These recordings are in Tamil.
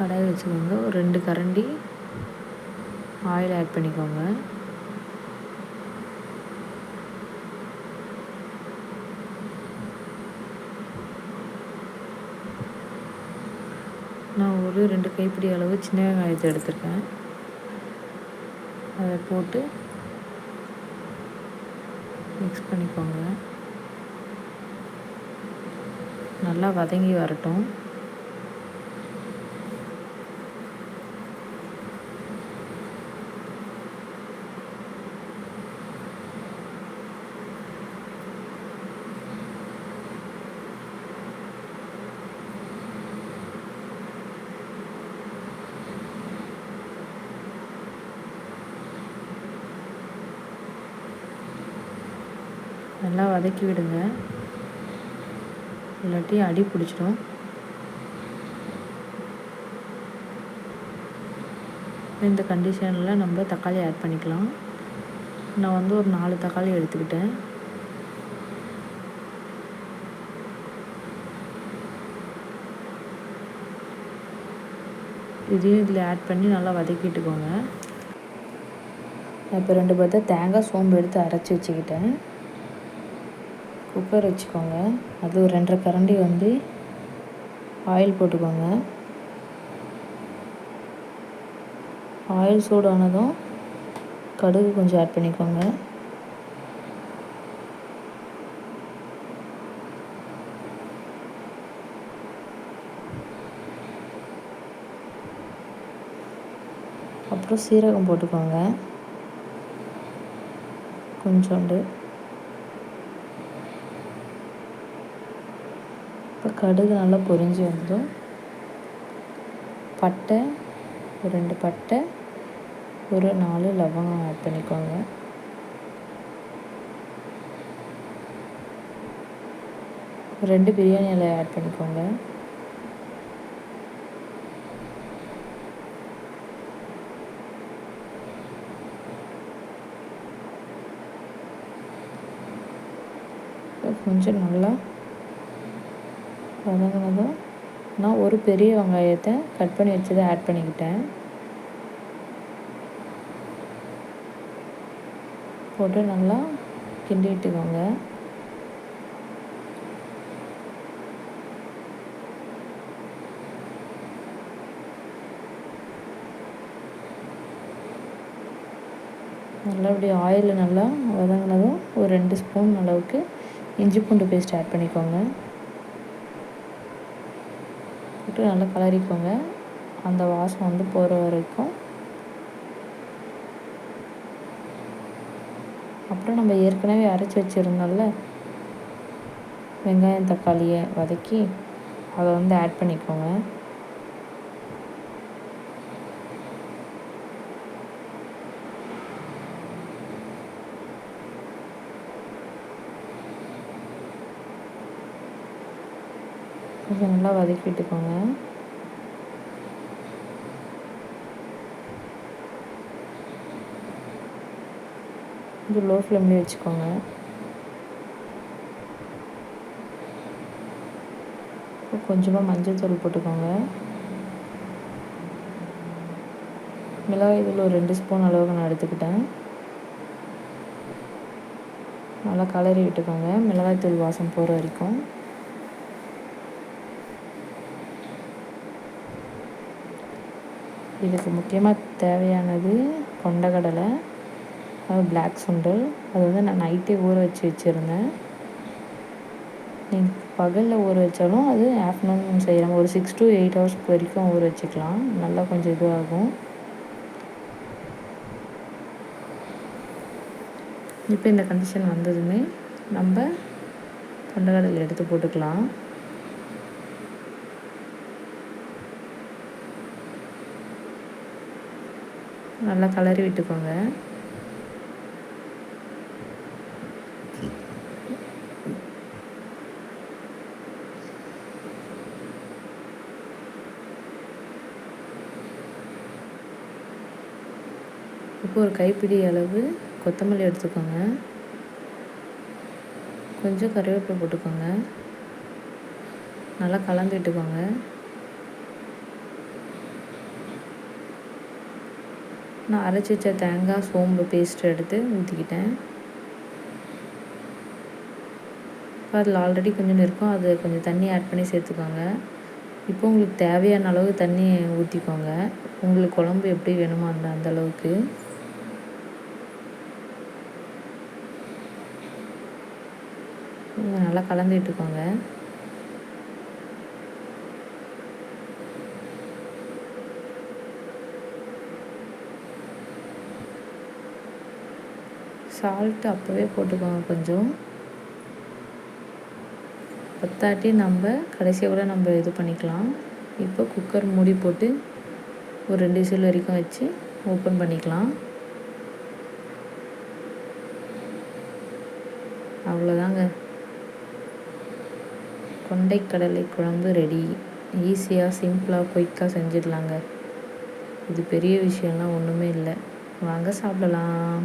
கடாய் வச்சுக்கோங்க. ஒரு ரெண்டு கரண்டி ஆயில் ஆட் பண்ணிக்கோங்க. நான் ஒரு ரெண்டு கைப்பிடி அளவு சின்ன வெங்காயத்தை எடுத்திருக்கேன். அதை போட்டு மிக்ஸ் பண்ணிக்கோங்க. நல்லா வதங்கி வரட்டும். நல்லா வதக்கி விடுங்க. இல்லாட்டி அடி பிடிச்சிடும். இந்த கண்டிஷனில் நம்ம தக்காளி ஆட் பண்ணிக்கலாம். நான் வந்து ஒரு நாலு தக்காளி எடுத்துக்கிட்டேன். இதையும் இதில் ஆட் பண்ணி நல்லா வதக்கிட்டுக்கோங்க இப்போ ரெண்டு பார்த்தா தேங்காய் சோம்பு எடுத்து அரைச்சி வச்சுக்கிட்டேன். குக்கர் வச்சுக்கோங்க. அது ஒரு ரெண்டரை கரண்டி வந்து ஆயில் போட்டுக்கோங்க. ஆயில் சூடானதும் கடுகு கொஞ்சம் ஆட் பண்ணிக்கோங்க. அப்புறம் சீரகம் போட்டுக்கோங்க. கொஞ்சோண்டு கடுகு நல்லா பொரிஞ்சு வந்தோம் பட்டை ஒரு ரெண்டு பட்டை ஒரு நாலு லவங்கம் ஆட் பண்ணிக்கோங்க. ரெண்டு பிரியாணி இலை ஆட் பண்ணிக்கோங்க. கொஞ்சம் நல்லா வதங்கினதும் நான் ஒரு பெரிய வெங்காயத்தை கட் பண்ணி வச்சதை ஆட் பண்ணிக்கிட்டேன். போட்டு நல்லா கிண்டிட்டுக்கோங்க நல்லா அப்படி ஆயில் நல்லா வதங்கினதும் ஒரு ரெண்டு ஸ்பூன் அளவுக்கு இஞ்சி பூண்டு பேஸ்ட் ஆட் பண்ணிக்கோங்க. போட்டு நல்லா கலரிக்கோங்க அந்த வாசம் வந்து போகிற வரைக்கும். அப்புறம் நம்ம ஏற்கனவே அரைச்சி வச்சுருந்தோம்ல வெங்காயம் தக்காளியை வதக்கி அதை வந்து ஆட் பண்ணிக்கோங்க. கொஞ்சம் நல்லா வதக்கி விட்டுக்கோங்க. கொஞ்சம் லோ ஃப்ளேம்லேயே வச்சுக்கோங்க. கொஞ்சமாக மஞ்சள் தூள் போட்டுக்கோங்க. மிளகாய் தூள் ஒரு ரெண்டு ஸ்பூன் அளவுக்கு நான் எடுத்துக்கிட்டேன். நல்லா கலரி விட்டுக்கோங்க. மிளகாய் தூள் வாசம் போகிற வரைக்கும். இதுக்கு முக்கியமாக தேவையானது கொண்டக்கடலை அது பிளாக் சுண்டல். அது வந்து நான் நைட்டே ஊற வச்சு வச்சுருந்தேன். நீங்கள் பகலில் ஊற வச்சாலும் அது ஆஃப்டர்நூன் செய்கிறோம் ஒரு சிக்ஸ் டு எயிட் ஹவர்ஸ் வரைக்கும் ஊற வச்சுக்கலாம். நல்லா கொஞ்சம் இதுவாகும். இப்போ இந்த கண்டிஷன் வந்ததுமே நம்ம கொண்டக்கடலை எடுத்து போட்டுக்கலாம். நல்லா கலரி விட்டுக்கோங்க. இப்போ ஒரு கைப்பிடி அளவு கொத்தமல்லி எடுத்துக்கோங்க. கொஞ்சம் கருவேப்பிலை போட்டுக்கோங்க. நல்லா கலந்து விட்டுக்கோங்க. நான் அரைச்சி வச்ச தேங்காய் சோம்பு பேஸ்ட் எடுத்து ஊற்றிக்கிட்டேன் இப்போ அதில் ஆல்ரெடி கொஞ்சம் இருக்கும். அது கொஞ்சம் தண்ணி ஆட் பண்ணி சேர்த்துக்கோங்க. இப்போ உங்களுக்கு தேவையான அளவு தண்ணி ஊற்றிக்கோங்க உங்களுக்கு குழம்பு எப்படி வேணுமோ அந்த அந்த அளவுக்கு. நல்லா கலந்து விட்டுக்கோங்க. சால்ட்டு அப்போவே போட்டுக்கோங்க கொஞ்சம். பத்தாட்டி நம்ம கடைசியாக கூட நம்ம இது பண்ணிக்கலாம். இப்போ குக்கர் மூடி போட்டு ஒரு ரெண்டு விசில் வரைக்கும் வச்சு ஓப்பன் பண்ணிக்கலாம். அவ்வளோதாங்க. கொண்டைக்கடலை குழம்பு ரெடி ஈஸியாக சிம்பிளாக குயிக்காக செஞ்சிடலாங்க. இது பெரிய விஷயம்லாம் ஒன்றுமே இல்லை. வாங்க சாப்பிடலாம்.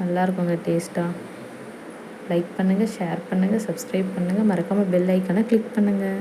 நல்லாயிருக்குங்க டேஸ்ட்டாக லைக் பண்ணுங்கள் ஷேர் பண்ணுங்கள் சப்ஸ்கிரைப் பண்ணுங்கள் மறக்காமல் பெல் ஐக்கானை கிளிக் பண்ணுங்கள்